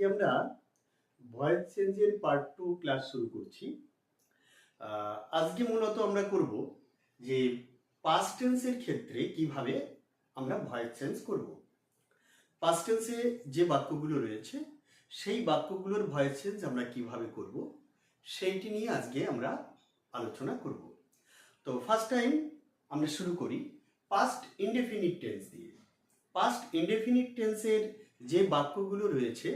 আজকে আমরা ভয়েস চেঞ্জের পার্ট টু ক্লাস শুরু করছি। আজকে মূলত আমরা করব যে পাস্ট টেন্সের ক্ষেত্রে কীভাবে আমরা ভয়েস চেঞ্জ করব। পাস্ট টেন্সে যে বাক্যগুলো রয়েছে, সেই বাক্যগুলোর ভয়েস চেঞ্জ আমরা কীভাবে করব, সেইটি নিয়ে আজকে আমরা আলোচনা করব। তো ফার্স্ট টাইম আমরা শুরু করি পাস্ট ইনডেফিনিট টেন্স দিয়ে। পাস্ট ইনডেফিনিট টেন্সের যে বাক্যগুলো রয়েছে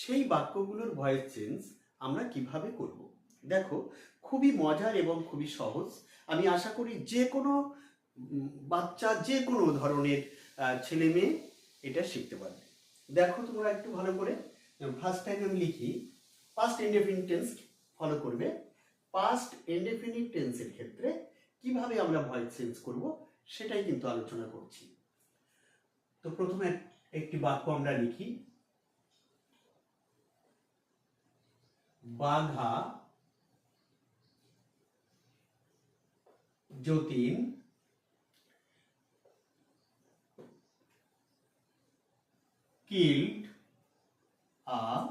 সেই বাক্যগুলোর ভয়েস চেঞ্জ আমরা কীভাবে করব? দেখো, খুবই মজার এবং খুবই সহজ। আমি আশা করি যে কোনো বাচ্চা যে কোনো ধরনের ছেলে মেয়ে এটা শিখতে পারবে। দেখো তোমরা একটু ভালো করে। ফার্স্ট টাইম আমি লিখি পাস্ট ইনডেফিনিট টেন্স ফলো করবে। পাস্ট ইনডেফিনিট টেন্সের ক্ষেত্রে কীভাবে আমরা ভয়েস চেঞ্জ করব সেটাই কিন্তু আলোচনা করছি। তো প্রথমে একটি বাক্য আমরা লিখি Bagha, Jatin killed a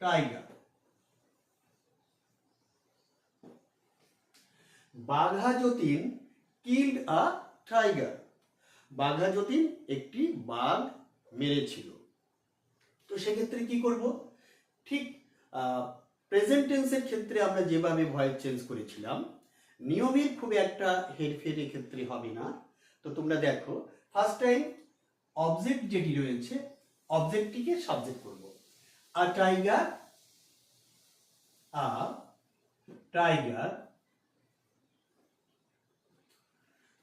tiger Bagha, Jatin, killed, a, tiger. Bagha, Jatin একটি বাঘ মেরেছিল। তো সেক্ষেত্রে কি করব? ঠিক প্রেজেন্ট টেন্সের ক্ষেত্রে আমরা যেভাবে ভয়েস চেঞ্জ করেছিলাম নিয়মের খুব একটা হেরফের ক্ষেত্রে হবে না। তো তোমরা দেখো ফার্স্ট টাইম অবজেক্ট যেটি রয়েছে অবজেক্টটিকে সাবজেক্ট করব। আ টাইগার আ টাইগার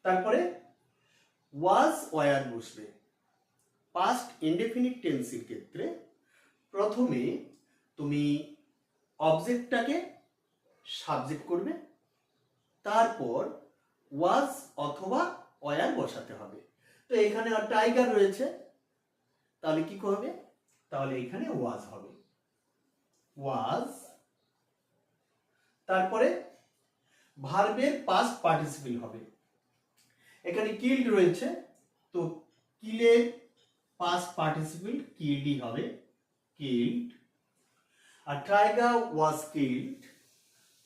তারপরে ওয়াজ ওয়ার বসবে। পাস্ট ইনডেফিনিট টেন্সের ক্ষেত্রে প্রথমে তুমি অবজেক্টটাকে সাবজেক্ট করবে, তারপর ওয়াজ অথবা ওয়ার বসাতে হবে। তো এখানে টাইগার রয়েছে, তাহলে কি করবে তাহলে এখানে ওয়াজ হবে। ওয়াজ তারপরে ভার্বের পাস্ট পার্টিসিপেল হবে। এখানে কিল্ড রয়েছে, তো কিলের পাস্ট পার্টিসিপেল কিল্ডই হবে। কিল্ড আর টাইগার ওয়াজ কিল্ড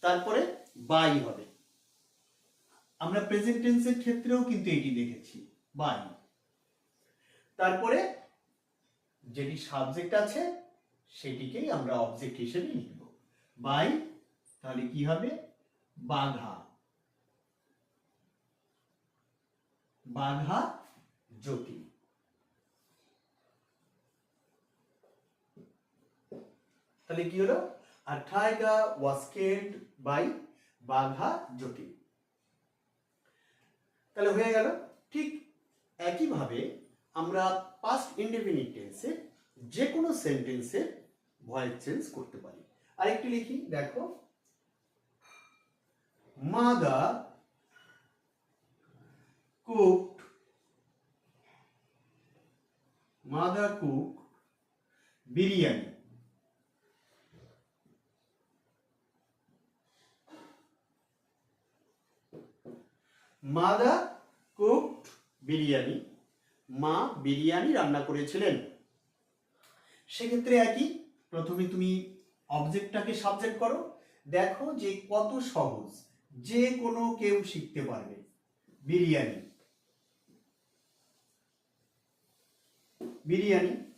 তারপরে বাই হবে। আমরা প্রেজেন্ট টেন্সের ক্ষেত্রেও কিন্তু এটি দেখেছি, বাই। তারপরে যেটি সাবজেক্ট আছে, সেটিকেই আমরা অবজেক্ট হিসেবে লিখব। বাই, তাহলে কি হবে? বাঘা। বাঘা জ্যোতি। তাহলে কি হলো? আর tiger was killed by Bagha Jyoti. তাহলে হয়ে গেল। ঠিক একইভাবে আমরা পাস্ট ইনডেফিনিট টেন্সে যে কোনো সেন্টেন্সে ভয়েস চেঞ্জ করতে পারি। আরেকটি লিখি, দেখো। Mother cooked mother cook biryani. Mother cooked biryani. মা বিরিয়ানি রান্না করেছিলেন। সেক্ষেত্রে একই, প্রথমে তুমি অবজেক্টটাকে সাবজেক্ট করো। দেখো যে কত সহজ, যে কোনো কেউ শিখতে পারবে বিরিয়ানি। বিরিয়ানি,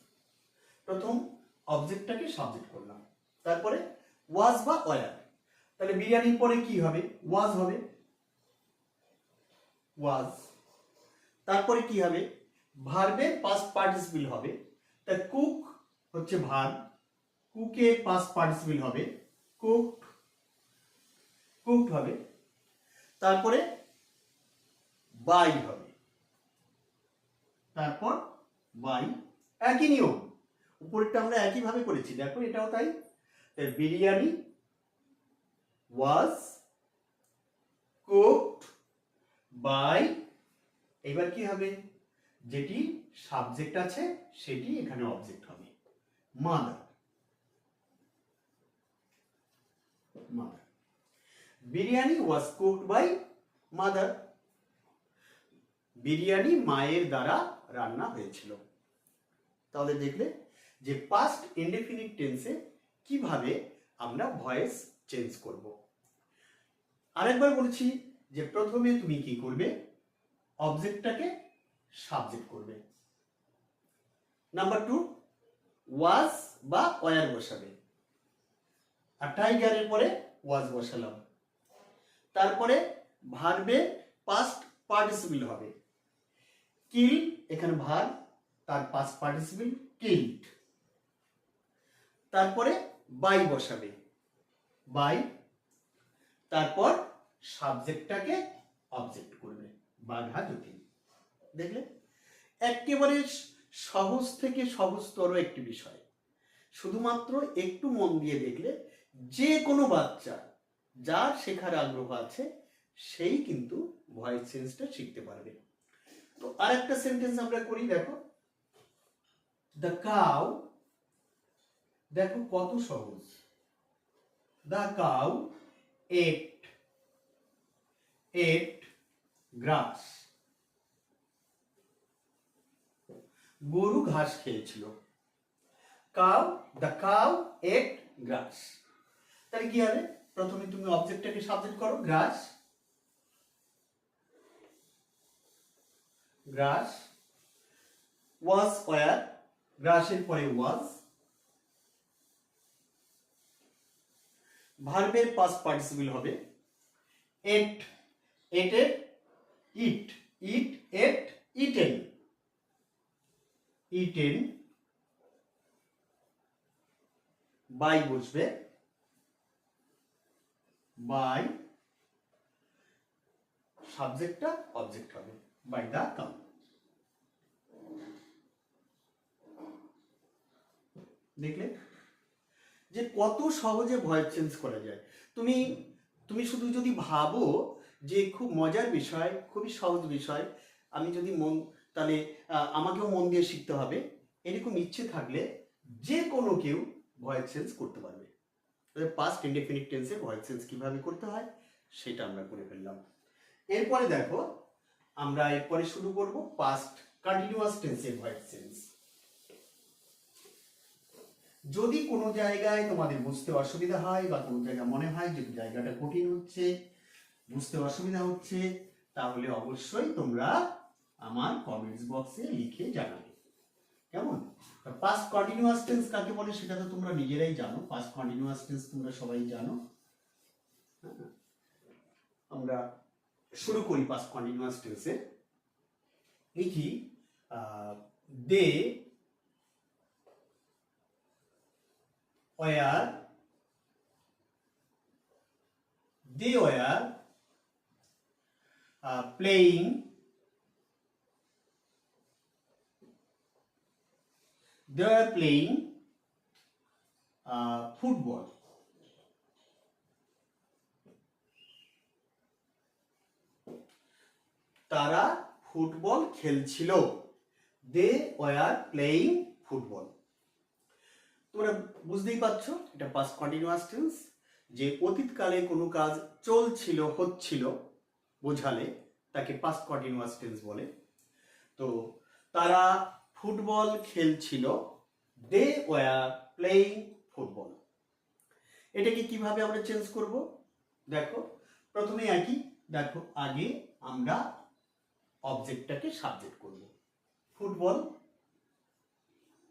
প্রথম অবজেক্টটাকে সাবজেক্ট করলাম। তারপরে ওয়াজ বা ওয়ার তাহলে বিরিয়ানির পরে কি হবে? ওয়াজ হবে। ওয়াজ তারপরে কি হবে? ভার্বে পাস্ট পার্টিসিপল হবে। তা কুক হচ্ছে ভার্ব কুকে পাস্ট পার্টিসিপল হবে। কুকড কুকড হবে। তারপরে বাই হবে। তারপর বাই একই নিয়ম। উপরেরটা আমরা একইভাবে করেছি। দেখো, এটাও তাই। বিরিয়ানি ওয়াজ কুকড বাই এবার কি হবে? যেটি সাবজেক্ট আছে, সেটি এখানে অবজেক্ট হবে। Mother mother biryani was cooked by mother biryani মায়ের দ্বারা রান্না হয়েছিল। তাহলে দেখলে যে পাস্ট ইনডেফিনিট টেন্সে কীভাবে আমরা ভয়েস চেঞ্জ করব। আরেকবার বলছি যে প্রথমে তুমি কি করবে? অবজেক্টটাকে সাবজেক্ট করবে। নাম্বার টু ওয়াজ বা ওয়ার বসাবে। আর টাইগারের পরে ওয়াজ বসালাম। তারপরে ভার্বে পাস্ট পার্টিসিপল হবে। কিল এখানে ভার তার পাস্ট পার্টিসিপল কিল্ড তারপরে বাই বসাবে। বাই তারপর সাবজেক্টটাকে অবজেক্ট করবে বাঘা জটিল দেখলে? একেবারে সহজ থেকে সহজতর একটি বিষয়। শুধুমাত্র একটু মন দিয়ে দেখলে, যে কোনো বাচ্চা যার শেখার আগ্রহ আছে, সেই কিন্তু ভয়েস চেঞ্জটা শিখতে পারবে। তো আরেকটা সেন্টেন্স আমরা করি, দেখো। দ্য কাউ দেখো কত সহজ। দ্য কাউ এট এট গ্রাস গরু ঘাস খেয়েছিল। Cow the cow ate grass তাহলে কি হবে? প্রথমে তুমি অবজেক্টটাকে সাবজেক্ট করো গ্রাস গ্রাস ওয়াজ ওয়ার গ্রাসের পরে ওয়াজ ভার্বের পাস্ট পার্টিসিপল হবে ate ate eat eat ate, eaten. Eaten by বসবে। বাই সাবজেক্টটা অবজেক্ট হবে, বাই দা কাম। দেখলে যে কত সহজে ভয়েস চেঞ্জ করা যায়। তুমি তুমি শুধু যদি ভাবো যে খুব মজার বিষয়, খুবই সহজ বিষয়। আমি যদি মন, তাহলে আমাকেও মন দিয়ে শিখতে হবে। এরকম ইচ্ছে থাকলে যে কোনো কেউ ভয়েস চেঞ্জ করতে পারবে। পাস্ট ইনডেফিনিট টেন্সে ভয়েস চেঞ্জ কীভাবে করতে হয়, সেটা আমরা করে ফেললাম। এরপরে দেখো, আমরা এরপরে শুরু করব পাস্ট কন্টিনিউয়াস টেন্সের ভয়েস চেঞ্জ যদি কোনো জায়গায় তোমাদের বুঝতে অসুবিধা হয় বা কোনো জায়গায় মনে হয় যে জায়গাটা কঠিন হচ্ছে বুঝতে অসুবিধা হচ্ছে, তাহলে অবশ্যই তোমরা আমার কমেন্টস বক্সে লিখে জানাবে। কেমন? পাস্ট কন্টিনিউয়াস টেন্স কাকে বলে সেটা তো তোমরা নিজেরাই জানো পাস্ট কন্টিনিউয়াস টেন্স তোমরা সবাই জানো। হ্যাঁ। আমরা শুরু করি পাস্ট কন্টিনিউয়াস টেন্সে কি they were they were uh, playing they were playing uh, football. তারা ফুটবল খেলছিল। দে ওয়ার প্লেয়িং ফুটবল তোমরা বুঝতেই পারছ এটা পাস্ট কন্টিনিউয়াস টেন্স যে অতীতকালে কোনো কাজ চলছিল হচ্ছিল বোঝালে, তাকে পাস্ট কন্টিনিউয়াস টেন্স বলে। তো তারা ফুটবল খেলছিল দে ওয়ার প্লেইং ফুটবল এটাকে কীভাবে আমরা চেঞ্জ করব? দেখো, প্রথমে একই, দেখো, আগে আমরা অবজেক্টটাকে সাবজেক্ট করব। ফুটবল,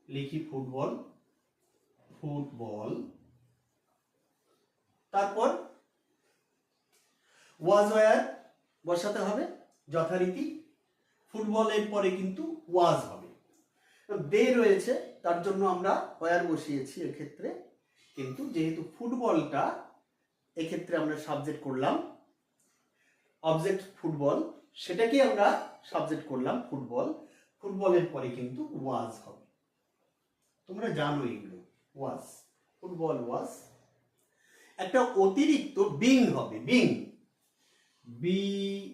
লিখি ফুটবল ফুটবল। তারপর ওয়াজ ওয়ার বসাতে হবে, যথারীতি ফুটবলের পরে কিন্তু ওয়াজ হবে। দে রয়েছে, তার জন্য আমরা ওয়ার বসিয়েছি এক্ষেত্রে। কিন্তু যেহেতু ফুটবলটা, এক্ষেত্রে আমরা সাবজেক্ট করলাম অবজেক্ট ফুটবল। সেটাকে আমরা সাবজেক্ট করলাম ফুটবল। ফুটবলের পরে কিন্তু ওয়াজ হবে। তোমরা জানো এগুলো, ওয়াজ, ফুটবল ওয়াজ। একটা অতিরিক্ত বিং হবে, being. B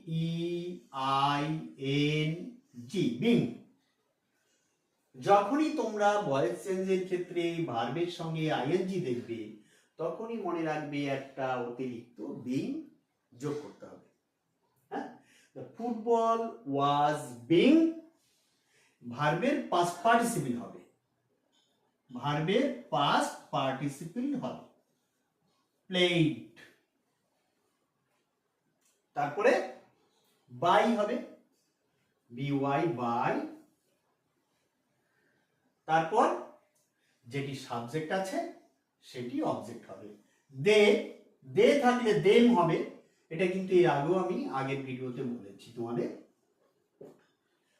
E I N G being যখনই তোমরা ভয়েস চেঞ্জের ক্ষেত্রে ভার্বের সঙ্গে আইএনজি দেখবে, তখনই মনে রাখবে একটা অতিরিক্ত বিং যোগ করতে হবে। হ্যাঁ? ফুটবল ওয়াজ বিং ভার্বের পাস পার্টিসিপল হবে। ভার্বের পাস্ট পার্টিসিপল হবে। প্লেড তারপরে বাই হবে বিওয়াই বাই। তারপর যেটি সাবজেক্ট আছে, সেটি অবজেক্ট হবে। দে দে থাকলে দেম হবে। এটা কিন্তু এর আগেও আমি আগের ভিডিওতে বলেছি তোমাদের।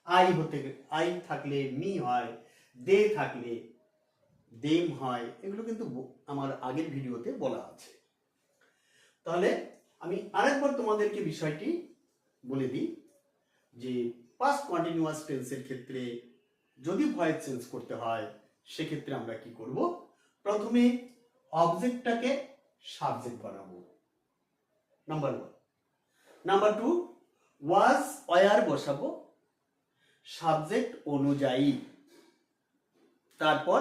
আই হতে আই থাকলে মি হয়, দে থাকলে দেম হয়। এগুলো কিন্তু আমার আগের ভিডিওতে বলা আছে। তাহলে আমি আরেকবার তোমাদেরকে বিষয়টি বলে দিই যে পাস্ট কন্টিনিউয়াস টেন্সের ক্ষেত্রে যদি ভয়েস চেঞ্জ করতে হয়, সেক্ষেত্রে আমরা কি করব? প্রথমে অবজেক্টটাকে সাবজেক্ট বানাবো। Number one number two was were বসাবো। সাবজেক্ট অনুযায়ী। তারপর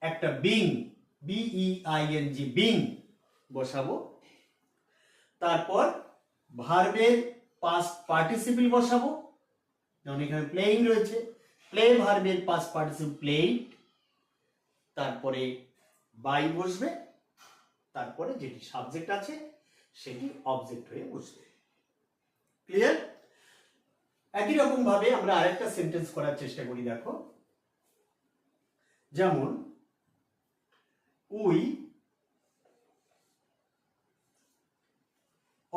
একটা being B E I N G being বসাবো। তারপর ভার্বের পাস্ট পার্টিসিপল বসাবো। যেমন এখানে প্লেইং রয়েছে। প্লে ভার্বের পাস্ট পার্টিসিপল প্লেইড তারপরে বাই বসবে, তারপরে যেটি সাবজেক্ট আছে, সেটি অবজেক্ট হয়ে বসবে। ক্লিয়ার একই রকম ভাবে আমরা আরেকটা সেন্টেন্স করার চেষ্টা করি, দেখো। যেমন we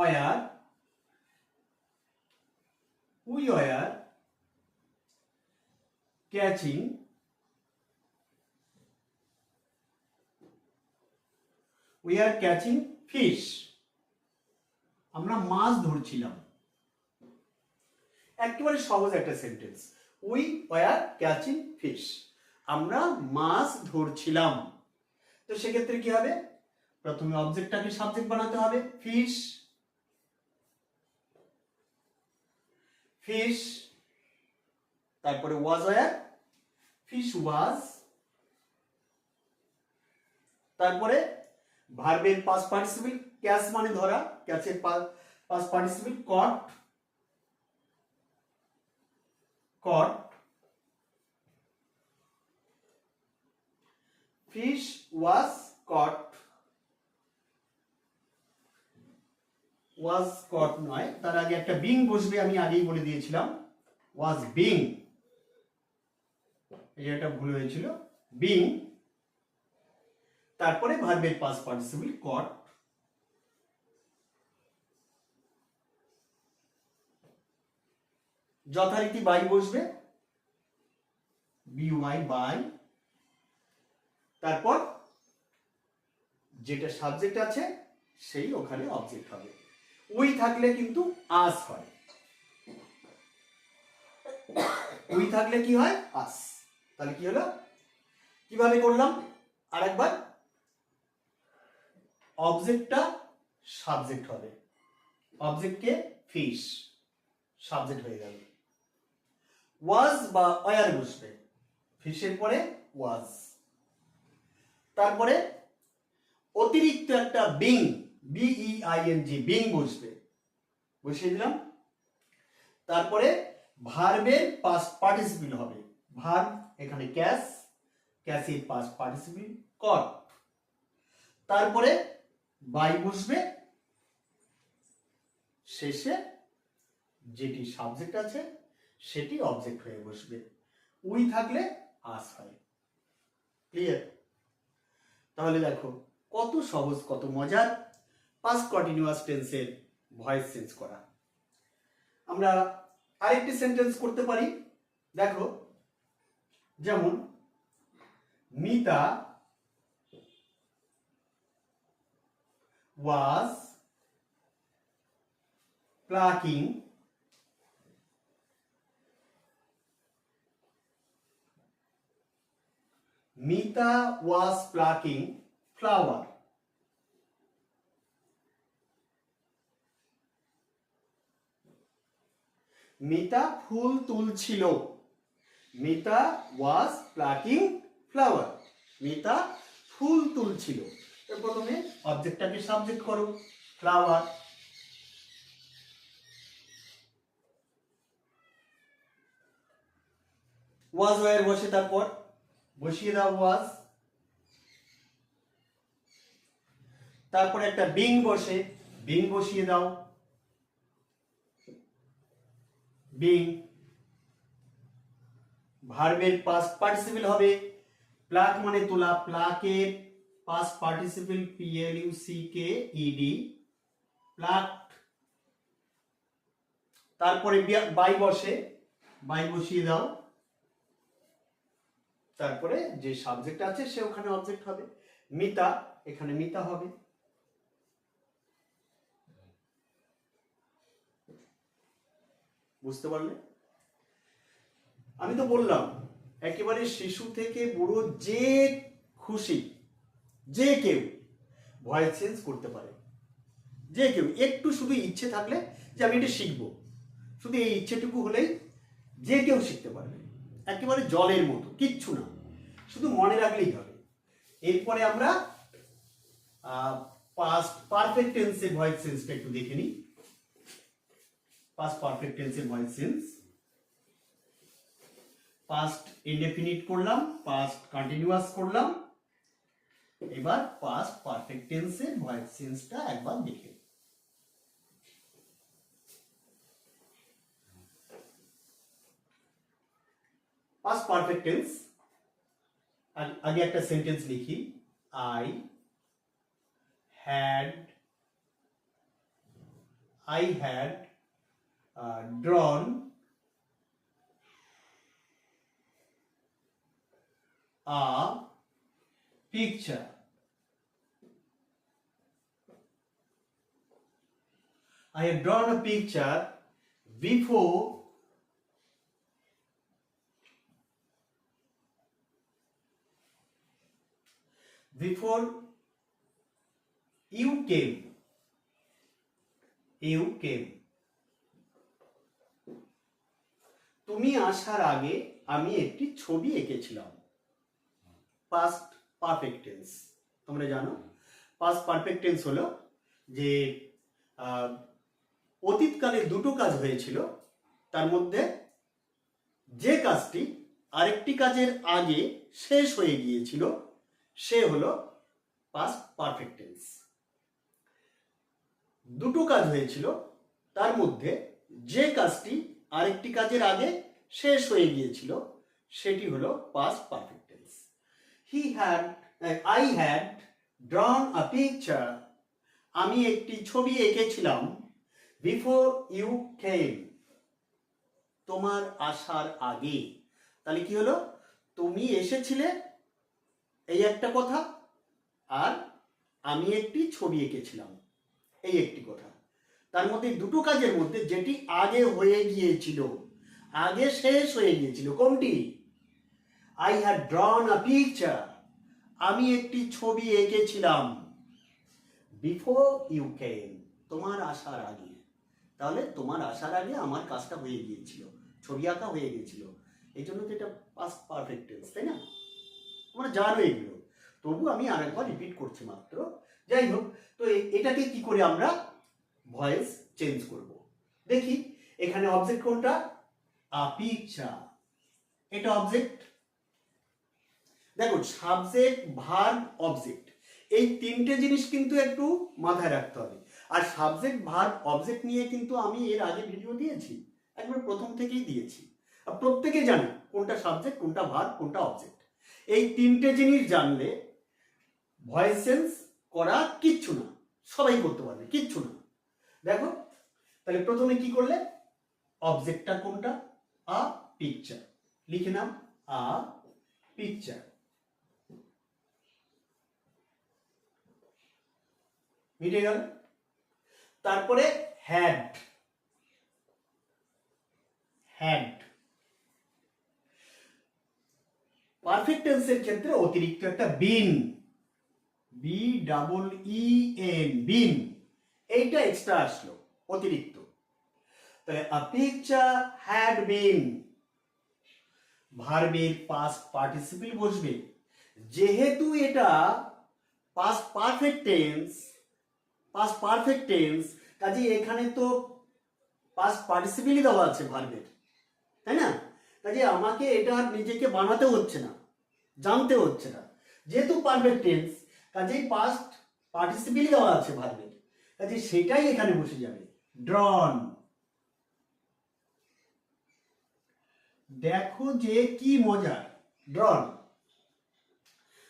were we were catching we are catching fish আমরা মাছ ধরছিলাম একেবারে সহজ একটা sentence we were catching fish আমরা মাছ ধরছিলাম তো সেক্ষেত্রে কি হবে প্রথমে অবজেক্টটাকে সাবজেক্ট বানাতে হবে ফিশ ফিশ, তারপরে ওয়াজ ওয়ার ফিশ ওয়াজ তারপরে ভার্বের পাস পার্টিসিপল ক্যাচ মানে ধরা ক্যাচের past participle caught caught, fish was caught. Was caught নয়। তার আগে একটা বিং বসবে, আমি আগেই বলে দিয়েছিলাম। was being এই একটা ভুল হয়েছিল। বিং তারপরে ভার্বের পাস পার্টিসিপল কট যথারীতি বাই বসবে। বিওয়াই বাই তারপর যেটা সাবজেক্ট আছে, সেই ওখানে অবজেক্ট হবে। উই থাকলে কিন্তু আস হয়। উই থাকলে কি হয়? আস। তাহলে কি হলো? কীভাবে করলাম? আরেকবার। অবজেক্টটা সাবজেক্ট হবে। অবজেক্টকে ফিশ, সাবজেক্ট হয়ে গেল। ওয়াজ বা অয়ার বসবে। ফিশের পরে ওয়াজ। তারপরে অতিরিক্ত একটা being B E I N G being বসবে বসিয়ে দিলাম। তারপরে ভার্বের পাস্ট পার্টিসিপল হবে। ভার্ব এখানে ক্যাশ ক্যাসের পাস্ট পার্টিসিপল কর তারপরে বাই বসবে শেষে যেটি সাবজেক্ট আছে, সেটি অবজেক্ট হয়ে বসবে। উই থাকলে আস হয়। ক্লিয়ার তাহলে দেখো, কত সহজ, কত মজার। পাস্ট কন্টিনিউয়াস টেন্সের ভয়েস চেঞ্জ করা আমরা আরেকটি সেন্টেন্স করতে পারি দেখো, যেমন, মিতা ওয়াজ plucking Mita was plucking flower. Mita ফুল তুলছিল। Mita was plucking flower Mita ফুল তুলছিল। প্রথমে অবজেক্টটাকে সাবজেক্ট করো ফ্লাওয়ার ওয়াজ ওয়ার বসে তারপর। বসিয়ে দাও ওয়াজ তারপরে একটা বিং বসে। বিং বসিয়ে দাও। বিং ভার্বের পাস্ট পার্টিসিপল হবে। প্লাক মানে তোলা। প্লাকের past participle P L U C K E D pluck তারপরে বাই বসে। বাই বসিয়ে দাও। তারপরে যে সাবজেক্ট আছে সে ওখানে অবজেক্ট হবে। মিতা, এখানে মিতা হবে। বুঝতে পারলে? আমি তো বললাম, একেবারে শিশু থেকে বুড়ো যে খুশি, যে কেউ ভয়েস চেঞ্জ করতে পারে। যে কেউ, একটু শুধু ইচ্ছে থাকলে যে আমি এটা শিখব। শুধু এই ইচ্ছেটুকু হলেই যে কেউ শিখতে পারবে। একেবারে জলের মতো, কিচ্ছু না। শুধু মনে রাখলেই হবে। এরপরে আমরা পাস্ট পারফেক্ট টেন্সের ভয়েস সেন্সটা একটু দেখে নিই। পাস্ট পারফেক্ট টেন্সের ভয়েস সেন্স পাস্ট ইনডেফিনিট করলাম পাস্ট কন্টিনিউয়াস করলাম। এবার পাস্ট পারফেক্ট টেন্সের ভয়েস সেন্সটা একবার দেখে। পাস্ট পারফেক্ট টেন্স আগে একটা সেন্টেন্স লিখি। I had I had Uh, drawn a picture. I have drawn a picture before before you came. You came. তুমি আসার আগে আমি একটি ছবি এঁকেছিলাম। পাস্ট পারফেক্ট টেন্স তোমরা জানো? পাস্ট পারফেক্ট টেন্স হলো যে অতীতকালে দুটো কাজ হয়েছিল। তার মধ্যে যে কাজটি আরেকটি কাজের আগে শেষ হয়ে গিয়েছিল, সে হলো পাস্ট পারফেক্ট টেন্স দুটো কাজ হয়েছিল, তার মধ্যে যে কাজটি আরেকটি কাজের আগে শেষ হয়ে গিয়েছিল, সেটি হলো past perfect tense he had I had drawn a picture আমি একটি ছবি এঁকেছিলাম বিফোর ইউ কেম তোমার আসার আগে। তাহলে কি হলো? তুমি এসেছিলে, এই একটা কথা, আর আমি একটি ছবি এঁকেছিলাম, এই একটি কথা। তার মধ্যে দুটো কাজের মধ্যে যেটি আগে হয়ে গিয়েছিল, আগে শেষ হয়ে গিয়েছিল, কোনটি? I had drawn a picture আমি একটি ছবি এঁকেছিলাম। বিফোর ইউ কেম তোমার আসার আগে। তাহলে তোমার আসার আগে আমার কাজটা হয়ে গিয়েছিল, ছবি আঁকা হয়ে গিয়েছিল। এই জন্য তো এটা পাস্ট পারফেক্ট টেন্স তাই না? তোমরা জানো এগুলো। তবু আমি আরেকবার রিপিট করছি মাত্র। যাই হোক, তো এটাকে কি করে আমরা ভয়েস চেঞ্জ করব। দেখি, এখানে অবজেক্ট কোনটা? আ পিকচার এটা অবজেক্ট দেখো সাবজেক্ট ভার্ব অবজেক্ট এই তিনটে জিনিস কিন্তু একটু মাথায় রাখতে হবে। আর সাবজেক্ট ভার্ব অবজেক্ট নিয়ে কিন্তু আমি এর আগে ভিডিও দিয়েছি। একবার প্রথম থেকেই দিয়েছি। আর প্রত্যেকে জানে কোনটা সাবজেক্ট কোনটা ভার্ব কোনটা অবজেক্ট এই তিনটে জিনিস জানলে ভয়েস সেন্স করা কিচ্ছু না। সবাই করতে পারবে, কিচ্ছু না। দেখো, তাহলে প্রথমে কি করলে? অবজেক্টটা কোনটা? আ পিকচার লিখে নাও আ পিকচার মিটে গেল? তারপরে হ্যাড হ্যাড পারফেক্ট টেন্সের ক্ষেত্রে অতিরিক্ত একটা been B double E N been এইটা এক্সট্রা আসলো, অতিরিক্ত। তাহলে আ পিকচার হ্যাড বিন ভার্বের পাস্ট পার্টিসিপল বসবে যেহেতু এটা past perfect tense past perfect tense কাজে এখানে তো পাস্ট পার্টিসিপলই দেওয়া আছে ভার্বের তাই না? কাজে আমাকে এটা আর নিজেকে বানাতে হচ্ছে না, জানতে হচ্ছে না। যেহেতু পারফেক্ট টেন্স কাজেই পাস্ট পার্টিসিপেলই দেওয়া আছে ভার্বের কাজে সেটাই এখানে বসে যাবে। ড্রন। দেখো যে কি মজা। ড্রন।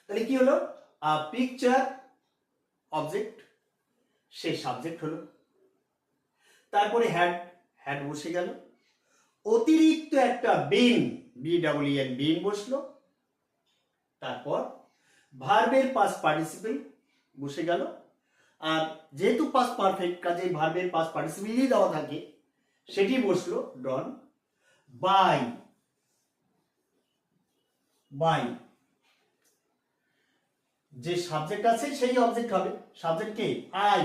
তাহলে কি হলো? পিকচার অবজেক্ট সে সাবজেক্ট হলো। তারপরে হ্যাড হ্যাড বসে গেল। অতিরিক্ত একটা been B W N been বসল। তারপর ভার্বের পাস পার্টিসিপেল বসে গেল। আর যেহেতু পাস পারফেক্ট কাজে ভার্বের পাস পার্টিসিপেলই দেওয়া থাকে, সেটি বসল ডন বাই বাই যে সাবজেক্ট আছে সেই অবজেক্ট হবে। সাবজেক্ট কে আই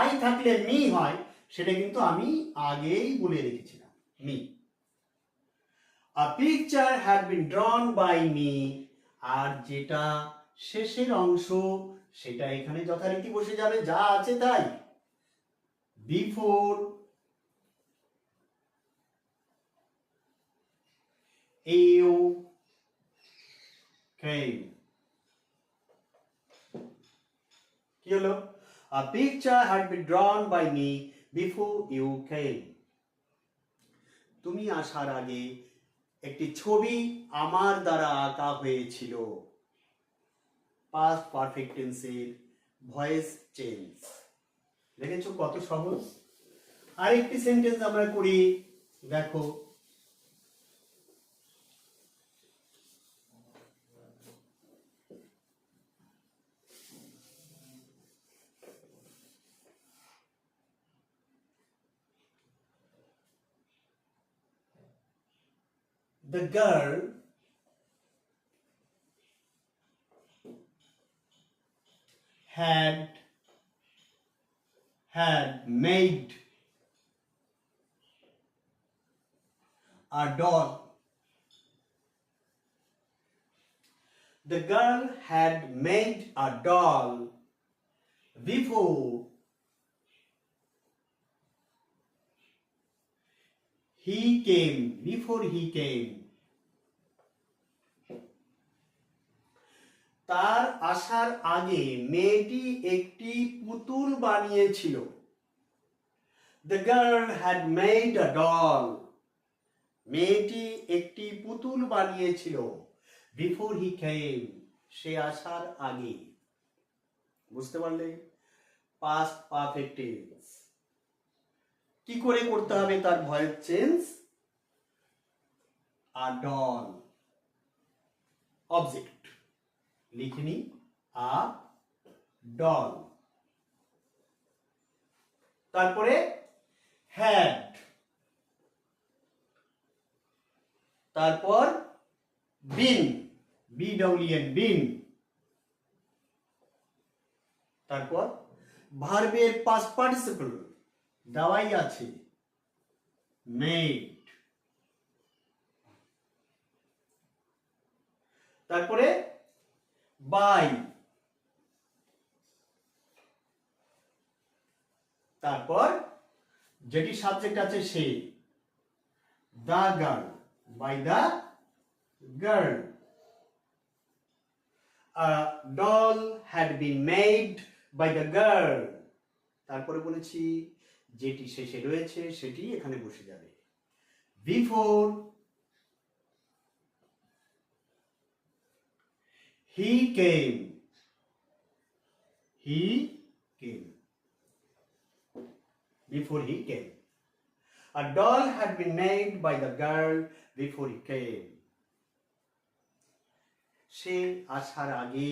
আই থাকলে মি হয়, সেটা কিন্তু আমি আগেই বলে রেখেছিলাম me a picture had been drawn by me আর যেটা শেষের অংশ সেটা এখানে যথারীতি বসে যাবে, যা আছে তাই। বিফোর ইউ came কি হলো? A picture had been drawn by me before you came তুমি আসার আগে একটি ছবি আমার দ্বারা আঁকা হয়েছিল। পাস্ট পারফেক্ট টেন্সের ভয়েস চেঞ্জ দেখেছ কত সহজ? আরেকটি সেন্টেন্স আমরা করি, দেখো। The girl had had made a doll. The girl had made a doll before he came before he came তার আসার আগে মেয়েটি একটি পুতুল বানিয়েছিল। The girl had made a doll মেয়েটি একটি পুতুল বানিয়েছিল। বিফোর হি কেম সে আসার আগে। বুঝতে পারলে? পাস্ট পারফেক্ট টেন্স কি করে করতে হবে তার voice change a doll object লিখিনি আ, ডল। তারপরে হ্যাড। তারপর বিন। বি ডব্লিউ বিন। তারপর ভার্বের পাস্ট পার্টিসিপল দেওয়াই আছে। মেড তারপরে বাই। তারপর যেটি সাবজেক্ট আছে সে। The girl, by the girl. Doll had been made by the girl. তারপরে বলেছি, যেটি শেষে রয়েছে, সেটি এখানে বসে যাবে। Before he came he came before he came. A doll had been made by the girl before he came. সে আসার আগে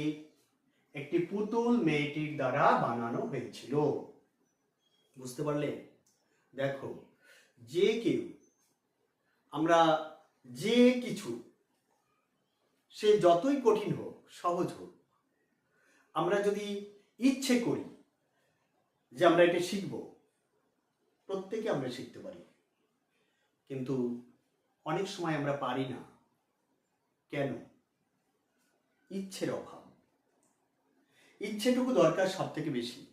একটি পুতুল মেয়েটির দ্বারা বানানো হয়েছিল বুঝতে পারলে দেখো, যে কেউ, আমরা যে কিছু, সে যতই কঠিন হোক সহজ হোক। আমরা যদি ইচ্ছে করি যে আমরা এটা শিখব, প্রত্যেকে আমরা শিখতে পারি। কিন্তু অনেক সময় আমরা পারি না। কেন? ইচ্ছের অভাব। ইচ্ছেটুকু দরকার সব থেকে বেশি।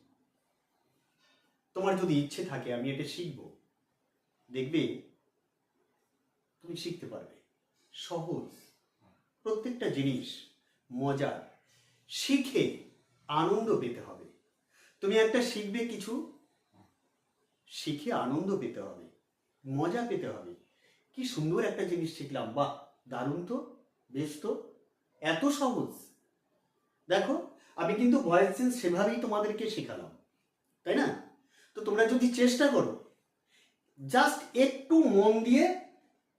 তোমার যদি ইচ্ছে থাকে, আমি এটা শিখব। দেখবে, তুমি শিখতে পারবে। সহজ। প্রত্যেকটা জিনিস মজার শিখে আনন্দ পেতে হবে। তুমি একটা শিখবে কিছু, শিখে আনন্দ পেতে হবে, মজা পেতে হবে। কি সুন্দর একটা জিনিস শিখলাম, বাহ, দারুণ তো, বেশ তো, এত সহজ। দেখো, আমি কিন্তু ভয়েস চেঞ্জ সেভাবেই তোমাদেরকে শেখালাম, তাই না? তো তোমরা যদি চেষ্টা করো, জাস্ট একটু মন দিয়ে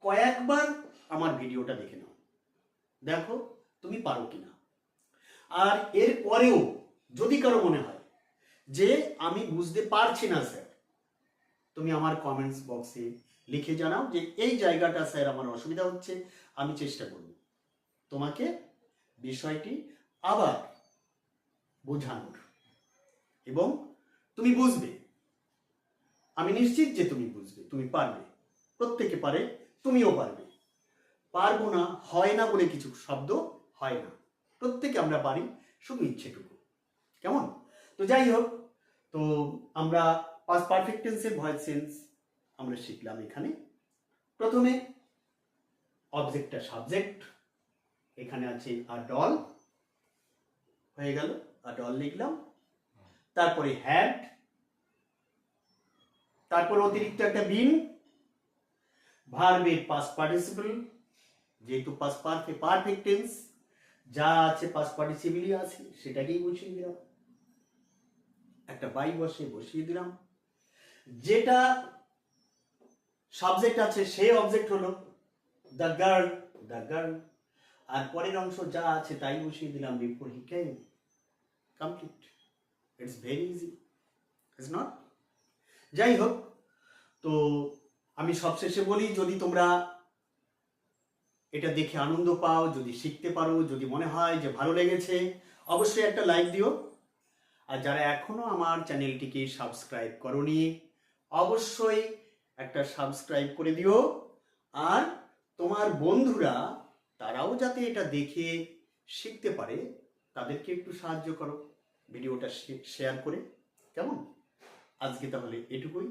কয়েকবার আমার ভিডিওটা দেখে নাও। দেখো তুমি পারো কিনা? আর এর পরেও যদি কারও মনে হয় যে আমি বুঝতে পারছি না, স্যার, তুমি আমার কমেন্টস বক্সে লিখে জানাও যে এই জায়গাটা, স্যার, আমার অসুবিধা হচ্ছে, আমি চেষ্টা করব। তোমাকে বিষয়টি আবার বোঝানোর। এবং তুমি বুঝবে। আমি নিশ্চিত যে তুমি বুঝবে, তুমি পারবে। প্রত্যেকে পারে, তুমিও পারবে। পারব না, হয় না বলে কিছু শব্দ হয় না। প্রত্যেকে আমরা পারি শুধু ইচ্ছেটুকু। কেমন? তো যাই হোক, তো আমরা পাস পারফেক্ট টেন্সের ভয়েস সেন্স আমরা শিখলাম এখানে। প্রথমে অবজেক্টটা সাবজেক্ট এখানে আছে আ ডল হয়ে গেল আ ডল লিখলাম। তারপরে হ্যাড তারপর অতিরিক্ত একটা বিন ভার্বের পাস পার্টিসিপল যেহেতু পাস পারফেক্ট পারফেক্ট টেন্স যা আছে পাস পার্টিসিপলই আছে, সেটাকেই বসিয়ে দিলাম। একটা বাই বসে বসিয়ে দিলাম। যেটা সাবজেক্ট আছে, সেই অবজেক্ট হলো দ্য গার্ল দ্য গার্ল আর পরের অংশ যা আছে, তাই বসিয়ে দিলাম before he came complete it's very easy it's not যাই হোক, তো আমি সবশেষে বলি, যদি তোমরা এটা দেখে আনন্দ পাও, যদি শিখতে পারো, যদি মনে হয় যে ভালো লেগেছে, অবশ্যই একটা লাইক দিও। আর যারা এখনও আমার চ্যানেলটিকে সাবস্ক্রাইব করনি, অবশ্যই একটা সাবস্ক্রাইব করে দিও। আর তোমার বন্ধুরা, তারাও যাতে এটা দেখে শিখতে পারে, তাদেরকে একটু সাহায্য করো, ভিডিওটা শেয়ার করে। কেমন? আজকে তাহলে এটুকুই।